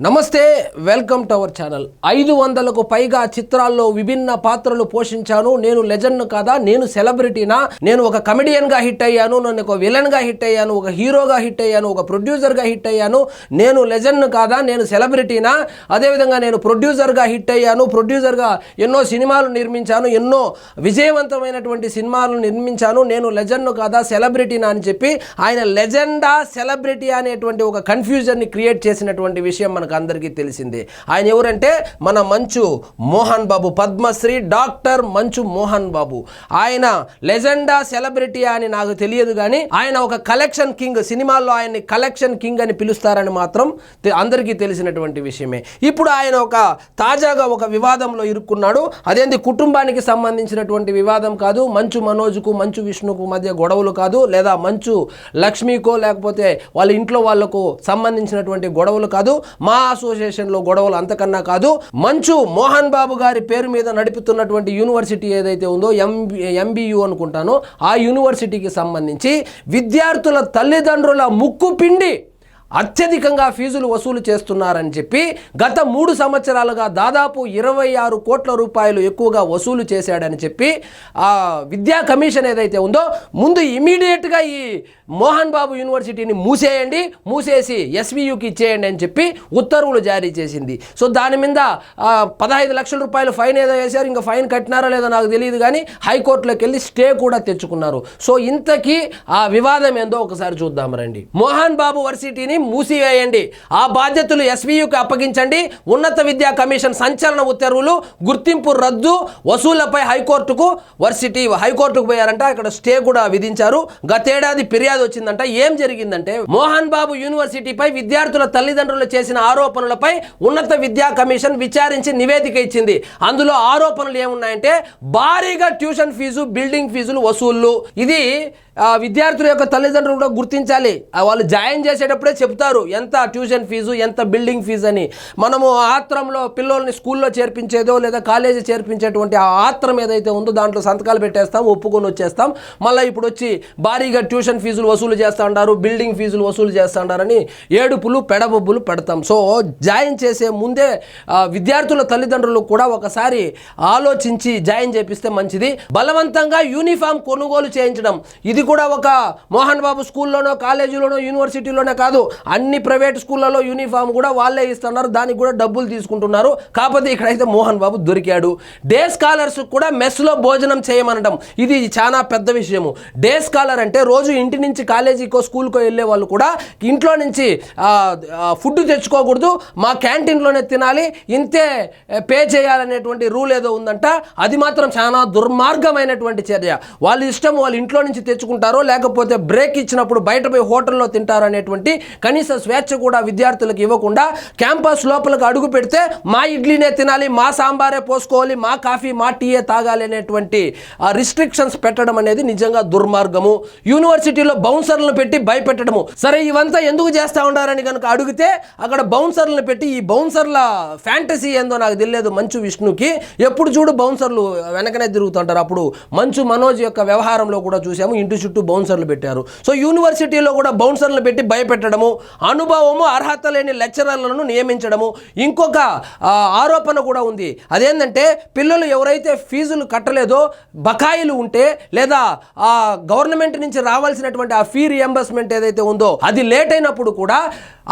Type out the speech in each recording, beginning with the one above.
నమస్తే welcome to our channel. ఐదు వందలకు పైగా చిత్రాల్లో విభిన్న పాత్రలు పోషించాను. నేను లెజెండ్ కాదా? నేను సెలబ్రిటీనా? నేను ఒక కమెడియన్గా హిట్ అయ్యాను. నేను ఒక విలన్గా హిట్ అయ్యాను. ఒక హీరోగా హిట్ అయ్యాను. ఒక ప్రొడ్యూసర్గా హిట్ అయ్యాను. నేను లెజెండ్ కాదా? నేను సెలబ్రిటీనా? అదేవిధంగా నేను ప్రొడ్యూసర్గా హిట్ అయ్యాను. ప్రొడ్యూసర్గా ఎన్నో సినిమాలు నిర్మించాను. ఎన్నో విజయవంతమైనటువంటి సినిమాలు నిర్మించాను. నేను లెజెండ్ కాదా? సెలబ్రిటీనా అని చెప్పి ఆయన లెజెండా సెలబ్రిటీ అనేటువంటి ఒక కన్ఫ్యూజన్ని క్రియేట్ చేసినటువంటి విషయం మనకు అందరికీ తెలిసిందే. ఆయన ఎవరంటే మన మంచు మోహన్ బాబు పద్మశ్రీ డాక్టర్ మంచు మోహన్ బాబు. ఆయన లెజెండా సెలబ్రిటీ అని నాకు తెలియదు కానీ ఆయన ఒక కలెక్షన్ కింగ్. సినిమాల్లో ఆయన్ని కలెక్షన్ కింగ్ అని పిలుస్తారని మాత్రం అందరికీ తెలిసినటువంటి విషయమే. ఇప్పుడు ఆయన ఒక తాజాగా ఒక వివాదంలో ఇరుక్కున్నాడు. అదేంటి కుటుంబానికి సంబంధించినటువంటి వివాదం కాదు. మంచు మనోజ్కు మంచు విష్ణుకు మధ్య గొడవలు కాదు. లేదా మంచు లక్ష్మికో లేకపోతే వాళ్ళ ఇంట్లో వాళ్ళకు సంబంధించినటువంటి గొడవలు కాదు. మా అసోసియేషన్లో గొడవలు అంతకన్నా కాదు మంచు మోహన్ బాబు గారి పేరు మీద నడుపుతున్నటువంటి యూనివర్సిటీ ఏదైతే ఉందో ఎంబి ఎంబీయూ అనుకుంటానో ఆ యూనివర్సిటీకి సంబంధించి విద్యార్థుల తల్లిదండ్రుల ముక్కు పిండి అత్యధికంగా ఫీజులు వసూలు చేస్తున్నారని చెప్పి గత మూడు సంవత్సరాలుగా దాదాపు ఇరవై ఆరు కోట్ల రూపాయలు ఎక్కువగా వసూలు చేశాడని చెప్పి ఆ విద్యా కమిషన్ ఏదైతే ఉందో ముందు ఇమీడియట్గా ఈ మోహన్ బాబు యూనివర్సిటీని మూసేయండి మూసేసి ఎస్వియుకి ఇచ్చేయండి అని చెప్పి ఉత్తర్వులు జారీ చేసింది. సో దాని మీద పదహైదు లక్షల రూపాయలు ఫైన్ ఏదో వేశారు ఇంకా ఫైన్ కట్టినారో లేదో నాకు తెలియదు కానీ హైకోర్టులోకి వెళ్ళి స్టే కూడా తెచ్చుకున్నారు. సో ఇంతకీ ఆ వివాదం ఏందో ఒకసారి చూద్దాం రండి. మోహన్ బాబు వర్సిటీని మూసివేయండి. ఆ బాధ్యతలు ఎస్వీయుకి అప్పగించండి. ఉన్నత విద్యా కమిషన్ సంచలన ఉత్తర్వులు గుర్తింపు రద్దు వసూళ్ళపై హైకోర్టుకు వర్సిటీ హైకోర్టుకు పోయారంట. ఇక్కడ స్టే కూడా విధించారు. గతేడాది ఫిర్యాదు వచ్చిందంట. ఏం జరిగిందంటే మోహన్ బాబు యూనివర్సిటీపై విద్యార్థుల తల్లిదండ్రులు చేసిన ఆరోపణలపై ఉన్నత విద్యా కమిషన్ విచారించి నివేదిక ఇచ్చింది. అందులో ఆరోపణలు ఏమున్నాయంటే భారీగా ట్యూషన్ ఫీజు బిల్డింగ్ ఫీజులు వసూళ్ళు. ఇది విద్యార్థుల యొక్క తల్లిదండ్రులు కూడా గుర్తించాలి. వాళ్ళు జాయిన్ చేసేటప్పుడే చెప్తారు ఎంత ట్యూషన్ ఫీజు ఎంత బిల్డింగ్ ఫీజు అని. మనము ఆత్రంలో పిల్లల్ని స్కూల్లో చేర్పించేదో లేదా కాలేజీ చేర్పించేటువంటి ఆ ఆత్రం ఏదైతే ఉందో దాంట్లో సంతకాలు పెట్టేస్తాం ఒప్పుకొని వచ్చేస్తాం. మళ్ళీ ఇప్పుడు వచ్చి భారీగా ట్యూషన్ ఫీజులు వసూలు చేస్తూ ఉంటారు బిల్డింగ్ ఫీజులు వసూలు చేస్తుంటారని ఏడుపులు పెడబొబ్బులు పెడతాం. సో జాయిన్ చేసే ముందే విద్యార్థుల తల్లిదండ్రులు కూడా ఒకసారి ఆలోచించి జాయిన్ చేపిస్తే మంచిది. బలవంతంగా యూనిఫామ్ కొనుగోలు చేయించడం. ఇది కూడా ఒక మోహన్ బాబు స్కూల్లోనో కాలేజీలోనో యూనివర్సిటీలోనే కాదు అన్ని ప్రైవేట్ స్కూళ్ళలో యూనిఫామ్ కూడా వాళ్ళే ఇస్తున్నారు దానికి కూడా డబ్బులు తీసుకుంటున్నారు. కాకపోతే ఇక్కడైతే మోహన్ బాబు దొరికాడు. డే స్కాలర్స్ కూడా మెస్లో భోజనం చేయమనడం ఇది చాలా పెద్ద విషయము. డే స్కాలర్ అంటే రోజు ఇంటి నుంచి కాలేజీకో స్కూల్కో వెళ్ళే వాళ్ళు కూడా ఇంట్లో నుంచి ఫుడ్ తెచ్చుకోకూడదు మా క్యాంటీన్లోనే తినాలి ఇంతే పే చేయాలనేటువంటి రూల్ ఏదో ఉందంట అది మాత్రం చాలా దుర్మార్గమైనటువంటి చర్య. వాళ్ళ ఇష్టం వాళ్ళ ఇంట్లో నుంచి తెచ్చుకుంటారు లేకపోతే బ్రేక్ ఇచ్చినప్పుడు బయట పోయి హోటల్లో తింటారు అనేటువంటి కనీస స్వేచ్ఛ కూడా విద్యార్థులకు ఇవ్వకుండా క్యాంపస్ లోపలికి అడుగు పెడితే మా ఇడ్లీనే తినాలి మా సాంబారే పోసుకోవాలి మా కాఫీ మా టీయే తాగాలి అనేటువంటి ఆ రిస్ట్రిక్షన్స్ పెట్టడం అనేది నిజంగా దుర్మార్గము. యూనివర్సిటీలో బౌన్సర్లను పెట్టి భయపెట్టడము. సరే ఇవంతా ఎందుకు చేస్తా ఉండారని కనుక అడిగితే అక్కడ బౌన్సర్లను పెట్టి ఈ బౌన్సర్ల ఫ్యాంటసీ ఏందో నాకు తెలియదు మంచు విష్ణుకి. ఎప్పుడు చూడు బౌన్సర్లు వెనకనే తిరుగుతుంటారు. అప్పుడు మంచు మనోజ్ యొక్క వ్యవహారంలో కూడా చూసాము ఇంటి చుట్టూ బౌన్సర్లు పెట్టారు. సో యూనివర్సిటీలో కూడా బౌన్సర్లు పెట్టి భయపెట్టడము అనుభవము అర్హత లేని లెక్చరర్లను నియమించడము ఇంకొక ఆరోపణ కూడా ఉంది. అదేంటంటే పిల్లలు ఎవరైతే ఫీజులు కట్టలేదో బకాయిలు ఉంటే లేదా ఆ గవర్నమెంట్ నుంచి రావాల్సినటువంటి ఆ ఫీ రియంబర్స్మెంట్ ఏదైతే ఉందో అది లేట్ అయినప్పుడు కూడా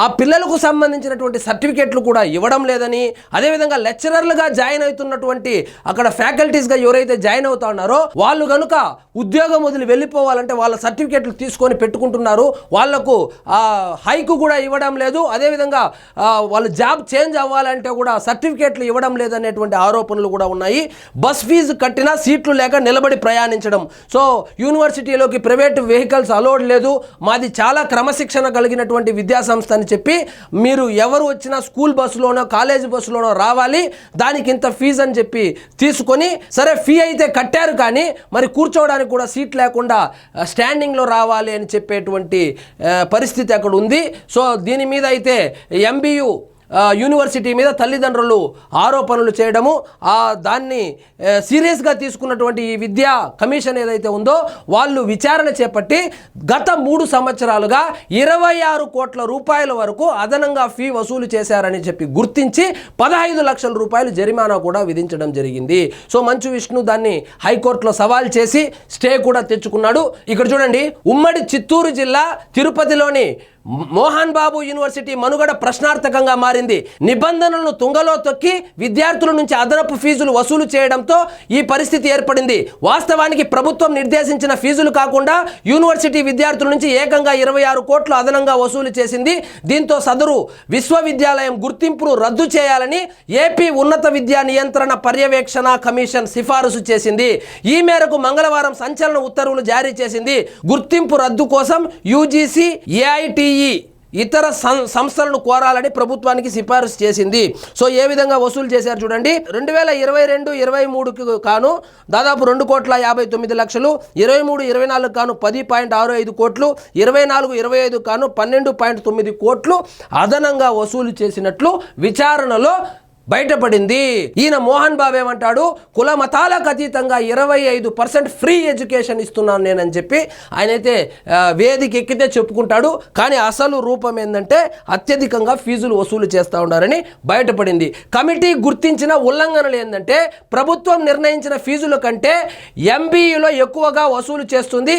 ఆ పిల్లలకు సంబంధించినటువంటి సర్టిఫికెట్లు కూడా ఇవ్వడం లేదని అదేవిధంగా లెక్చరర్లుగా జాయిన్ అవుతున్నటువంటి అక్కడ ఫ్యాకల్టీస్గా ఎవరైతే జాయిన్ అవుతా ఉన్నారో వాళ్ళు కనుక ఉద్యోగం వదిలి వెళ్ళిపోవాలంటే వాళ్ళ సర్టిఫికెట్లు తీసుకొని పెట్టుకుంటున్నారు. వాళ్ళకు హైకు కూడా ఇవ్వడం లేదు. అదేవిధంగా వాళ్ళు జాబ్ చేంజ్ అవ్వాలంటే కూడా సర్టిఫికెట్లు ఇవ్వడం లేదనేటువంటి ఆరోపణలు కూడా ఉన్నాయి. బస్ ఫీజు కట్టినా సీట్లు లేక నిలబడి ప్రయాణించడం. సో యూనివర్సిటీలోకి ప్రైవేట్ వెహికల్స్ అలౌడ్ లేదు. మాది చాలా క్రమశిక్షణ కలిగినటువంటి విద్యా సంస్థ అని చెప్పి మీరు ఎవరు వచ్చినా స్కూల్ బస్సులోనో కాలేజ్ బస్సులోనో రావాలి దానికి ఇంత ఫీజు అని చెప్పి తీసుకొని సరే ఫీ అయితే కట్టారు కానీ మరి కూర్చోవడానికి కూడా సీట్ లేకుండా స్టాండింగ్లో రావాలి అని చెప్పేటువంటి పరిస్థితి అక్కడ ఉంది. సో దీని మీద అయితే ఎంబీయూ యూనివర్సిటీ మీద తల్లిదండ్రులు ఆరోపణలు చేయడము ఆ దాన్ని సీరియస్గా తీసుకున్నటువంటి ఈ విద్యా కమిషన్ ఏదైతే ఉందో వాళ్ళు విచారణ చేపట్టి గత మూడు సంవత్సరాలుగా ఇరవై ఆరు కోట్ల రూపాయల వరకు అదనంగా ఫీ వసూలు చేశారని చెప్పి గుర్తించి పదహైదు లక్షల రూపాయలు జరిమానా కూడా విధించడం జరిగింది. సో మంచు విష్ణు దాన్ని హైకోర్టులో సవాల్ చేసి స్టే కూడా తెచ్చుకున్నాడు. ఇక్కడ చూడండి ఉమ్మడి చిత్తూరు జిల్లా తిరుపతిలోని మోహన్ బాబు యూనివర్సిటీ మనుగడ ప్రశ్నార్థకంగా మారింది. నిబంధనలను తుంగలో తొక్కి విద్యార్థుల నుంచి అదనపు ఫీజులు వసూలు చేయడంతో ఈ పరిస్థితి ఏర్పడింది. వాస్తవానికి ప్రభుత్వం నిర్దేశించిన ఫీజులు కాకుండా యూనివర్సిటీ విద్యార్థుల నుంచి ఏకంగా ఇరవై ఆరు కోట్లు అదనంగా వసూలు చేసింది. దీంతో సదరు విశ్వవిద్యాలయం గుర్తింపును రద్దు చేయాలని ఏపీ ఉన్నత విద్యా నియంత్రణ పర్యవేక్షణ కమిషన్ సిఫారసు చేసింది. ఈ మేరకు మంగళవారం సంచలన ఉత్తర్వులు జారీ చేసింది. గుర్తింపు రద్దు కోసం యూజీసీ ఏఐటి ఈ ఇతర సం- సంస్థలను కోరాలని ప్రభుత్వానికి సిఫారసు చేసింది. సో ఏ విధంగా వసూలు చేశారు చూడండి. రెండు వేల ఇరవై రెండు ఇరవై మూడుకి కాను దాదాపు రెండు కోట్ల యాభై తొమ్మిది లక్షలు ఇరవై మూడు ఇరవై నాలుగు కాను పది పాయింట్ ఆరు ఐదు కోట్లు ఇరవై నాలుగు ఇరవై ఐదు కాను పన్నెండు పాయింట్ తొమ్మిది కోట్లు అదనంగా వసూలు చేసినట్లు విచారణలో బయటపడింది. ఈయన మోహన్ బాబు ఏమంటాడు? కుల మతాలకు అతీతంగా ఇరవై ఐదు పర్సెంట్ ఫ్రీ ఎడ్యుకేషన్ ఇస్తున్నాను నేనని చెప్పి ఆయనైతే వేదిక ఎక్కితే చెప్పుకుంటాడు. కానీ అసలు రూపం ఏంటంటే అత్యధికంగా ఫీజులు వసూలు చేస్తూ ఉన్నారని బయటపడింది. కమిటీ గుర్తించిన ఉల్లంఘనలు ఏంటంటే ప్రభుత్వం నిర్ణయించిన ఫీజుల కంటే ఎంబీఈలో ఎక్కువగా వసూలు చేస్తుంది.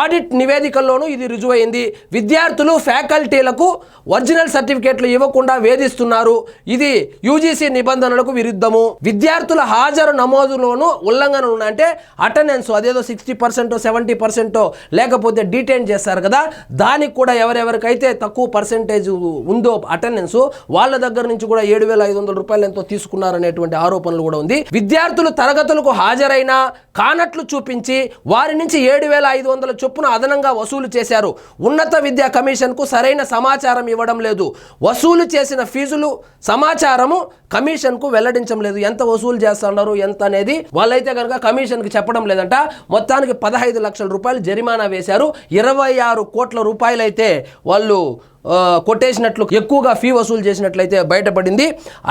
ఆడిట్ నివేదికల్లోనూ ఇది రుజువైంది. విద్యార్థులు ఫ్యాకల్టీలకు ఒరిజినల్ సర్టిఫికేట్లు ఇవ్వకుండా వేధిస్తున్నారు. ఇది యూజీసీ నిబంధనలకు విరుద్ధము. విద్యార్థుల హాజరు నమోదులోనూ ఉల్లంఘనలు అంటే అటెండెన్స్ అదేదో సిక్స్టీ పర్సెంట్ సెవెంటీ పర్సెంట్ లేకపోతే డీటైన్ చేస్తారు కదా. దానికి కూడా ఎవరెవరికైతే తక్కువ పర్సెంటేజ్ ఉందో అటెండెన్స్ వాళ్ళ దగ్గర నుంచి కూడా ఏడు వేల ఐదు వందల రూపాయలు ఎంతో తీసుకున్నారనేటువంటి ఆరోపణలు కూడా ఉంది. విద్యార్థులు తరగతులకు హాజరైన కానట్లు చూపించి వారి నుంచి ఏడు వేల ఐదు వందల చొప్పున అదనంగా వసూలు చేశారు. ఉన్నత విద్యా కమిషన్కు సరైన సమాచారం ఇవ్వడం లేదు. వసూలు చేసిన ఫీజులు సమాచారము కమిషన్కు వెల్లడించడం లేదు. ఎంత వసూలు చేస్తున్నారు? ఎంత అనేది వాళ్ళైతే కనుక కమిషన్కి చెప్పడం లేదంట. మొత్తానికి పదహైదు లక్షల రూపాయలు జరిమానా వేశారు. ఇరవై ఆరు కోట్ల రూపాయలైతే వాళ్ళు కొట్టేసినట్లు ఎక్కువగా ఫీ వసూలు చేసినట్లయితే బయటపడింది.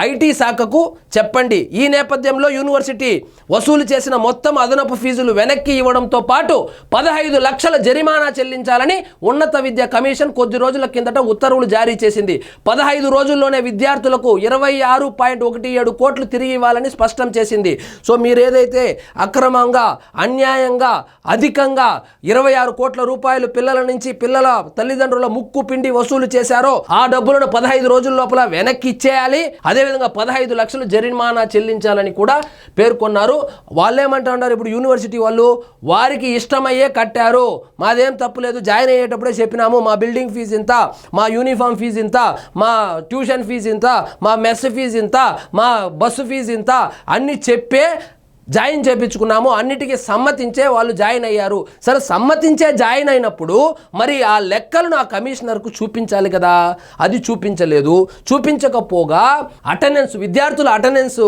ఐటీ శాఖకు చెప్పండి ఈ నేపథ్యంలో యూనివర్సిటీ వసూలు చేసిన మొత్తం అదనపు ఫీజులు వెనక్కి ఇవ్వడంతో పాటు పదహైదు లక్షల జరిమానా చెల్లించాలని ఉన్నత విద్యా కమిషన్ కొద్ది రోజుల కిందట ఉత్తర్వులు జారీ చేసింది. పదహైదు రోజుల్లోనే విద్యార్థులకు ఇరవై ఆరు పాయింట్ ఒకటి ఏడు కోట్లు తిరిగి ఇవ్వాలని స్పష్టం చేసింది. సో మీరు ఏదైతే అక్రమంగా అన్యాయంగా అధికంగా ఇరవై ఆరు కోట్ల రూపాయలు పిల్లల నుంచి పిల్లల తల్లిదండ్రుల ముక్కు పిండి వసూలు చేశారో ఆ డబ్బులను పదహైదు రోజుల లోపల వెనక్కి ఇచ్చేయాలి. అదేవిధంగా పదహైదు లక్షలు జరిమానా చెల్లించాలని కూడా పేర్కొన్నారు. వాళ్ళేమంటున్నారు ఇప్పుడు యూనివర్సిటీ వాళ్ళు వారికి ఇష్టమయ్యే కట్టారు. మాదేం తప్పులేదు జాయిన్ అయ్యేటప్పుడే చెప్పినాము మా బిల్డింగ్ ఫీజు ఇంత మా యూనిఫామ్ ఫీజు ఇంత మా ట్యూషన్ ఫీజు ఇంత మా మెస్ ఫీజు ఇంత మా బస్సు ఫీజు ఇంత అన్ని చెప్పే జాయిన్ చేయించుకున్నాము అన్నిటికీ సమ్మతించే వాళ్ళు జాయిన్ అయ్యారు. సరే సమ్మతించే జాయిన్ అయినప్పుడు మరి ఆ లెక్కలను ఆ కమిషనర్కు చూపించాలి కదా. అది చూపించలేదు. చూపించకపోగా అటెండెన్స్ విద్యార్థుల అటెండెన్స్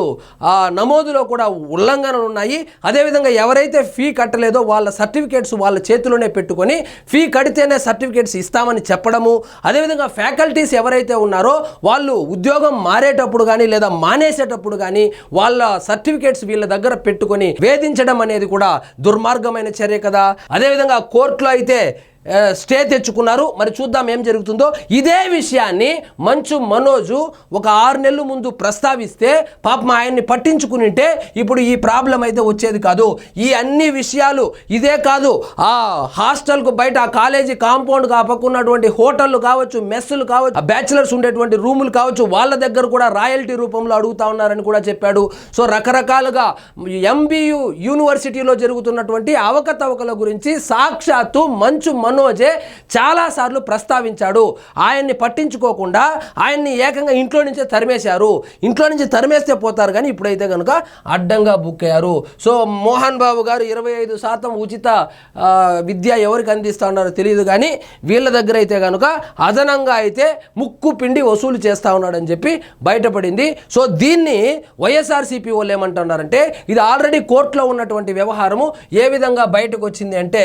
నమోదులో కూడా ఉల్లంఘనలు ఉన్నాయి. అదేవిధంగా ఎవరైతే ఫీ కట్టలేదో వాళ్ళ సర్టిఫికేట్స్ వాళ్ళ చేతిలోనే పెట్టుకొని ఫీ కడితేనే సర్టిఫికేట్స్ ఇస్తామని చెప్పడము. అదేవిధంగా ఫ్యాకల్టీస్ ఎవరైతే ఉన్నారో వాళ్ళు ఉద్యోగం మారేటప్పుడు కానీ లేదా మానేసేటప్పుడు కానీ వాళ్ళ సర్టిఫికేట్స్ వీళ్ళ దగ్గర పెట్టుకొని వేధించడం అనేది కూడా దుర్మార్గమైన చర్య కదా. అదేవిధంగా కోర్టులో అయితే స్టే తెచ్చుకున్నారు. మరి చూద్దాం ఏం జరుగుతుందో. ఇదే విషయాన్ని మంచు మనోజు ఒక ఆరు నెలల ముందు ప్రస్తావిస్తే పాపం ఆయన్ని పట్టించుకునింటే ఇప్పుడు ఈ ప్రాబ్లం అయితే వచ్చేది కాదు. ఈ అన్ని విషయాలు ఇదే కాదు. ఆ హాస్టల్కు బయట ఆ కాలేజీ కాంపౌండ్ కాపకున్నటువంటి హోటళ్ళు కావచ్చు మెస్సులు కావచ్చు బ్యాచిలర్స్ ఉండేటువంటి రూములు కావచ్చు వాళ్ళ దగ్గర కూడా రాయల్టీ రూపంలో అడుగుతా ఉన్నారని కూడా చెప్పాడు. సో రకరకాలుగా ఎంబీయు యూనివర్సిటీలో జరుగుతున్నటువంటి అవకతవకల గురించి సాక్షాత్తు మంచు మనోజే చాలాసార్లు ప్రస్తావించాడు. ఆయన్ని పట్టించుకోకుండా ఆయన్ని ఏకంగా ఇంట్లో నుంచే తరిమేశారు. ఇంట్లో నుంచి తరిమేస్తే పోతారు కానీ ఇప్పుడైతే కనుక అడ్డంగా బుక్ అయ్యారు. సో మోహన్ బాబు గారు ఇరవై ఐదు శాతం ఉచిత విద్య ఎవరికి అందిస్తా ఉన్నారో తెలియదు కానీ వీళ్ళ దగ్గర అయితే కనుక అదనంగా అయితే ముక్కు పిండి వసూలు చేస్తా ఉన్నాడని చెప్పి బయటపడింది. సో దీన్ని వైఎస్ఆర్సీపీ వాళ్ళు ఏమంటున్నారంటే ఇది ఆల్రెడీ కోర్టులో ఉన్నటువంటి వ్యవహారము. ఏ విధంగా బయటకు వచ్చింది అంటే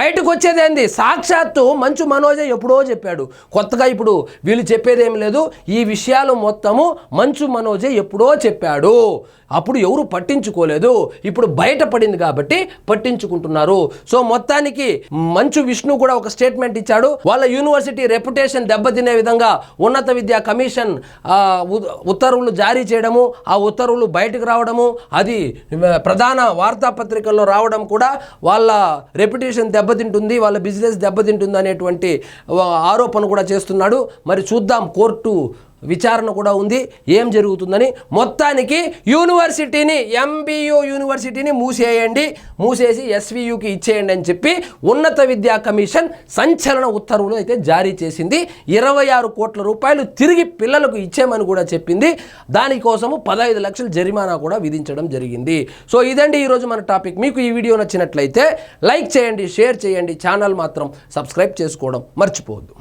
బయటకు వచ్చేది ఏంది? సాక్షాత్తు మంచు మనోజే ఎప్పుడో చెప్పాడు. కొత్తగా ఇప్పుడు వీళ్ళు చెప్పేది లేదు. ఈ విషయాలు మొత్తము మంచు మనోజే ఎప్పుడో చెప్పాడు. అప్పుడు ఎవరు పట్టించుకోలేదు. ఇప్పుడు బయటపడింది కాబట్టి పట్టించుకుంటున్నారు. సో మొత్తానికి మంచు విష్ణు కూడా ఒక స్టేట్మెంట్ ఇచ్చాడు. వాళ్ళ యూనివర్సిటీ రెప్యుటేషన్ దెబ్బతినే విధంగా ఉన్నత విద్యా కమిషన్ ఉత్తర్వులు జారీ చేయడము ఆ ఉత్తర్వులు బయటకు రావడము అది ప్రధాన వార్తాపత్రికల్లో రావడం కూడా వాళ్ళ రెప్యుటేషన్ దెబ్బతింటుంది. వాళ్ళ బిజినెస్ దెబ్బతింటుంది అనేటువంటి ఆరోపణ కూడా చేస్తున్నాడు. మరి చూద్దాం కోర్టు విచారణ కూడా ఉంది. ఏం జరుగుతుందని మొత్తానికి యూనివర్సిటీని ఎంబీయూ యూనివర్సిటీని మూసేయండి. మూసేసి ఎస్వియుకి ఇచ్చేయండి అని చెప్పి ఉన్నత విద్యా కమిషన్ సంచలన ఉత్తర్వులు అయితే జారీ చేసింది. ఇరవై ఆరు కోట్ల రూపాయలు తిరిగి పిల్లలకు ఇచ్చేమని కూడా చెప్పింది. దానికోసము పదహైదు లక్షల జరిమానా కూడా విధించడం జరిగింది. సో ఇదండి ఈరోజు మన టాపిక్. మీకు ఈ వీడియో నచ్చినట్లయితే లైక్ చేయండి షేర్ చేయండి. ఛానల్ మాత్రం సబ్స్క్రైబ్ చేసుకోవడం మర్చిపోవద్దు.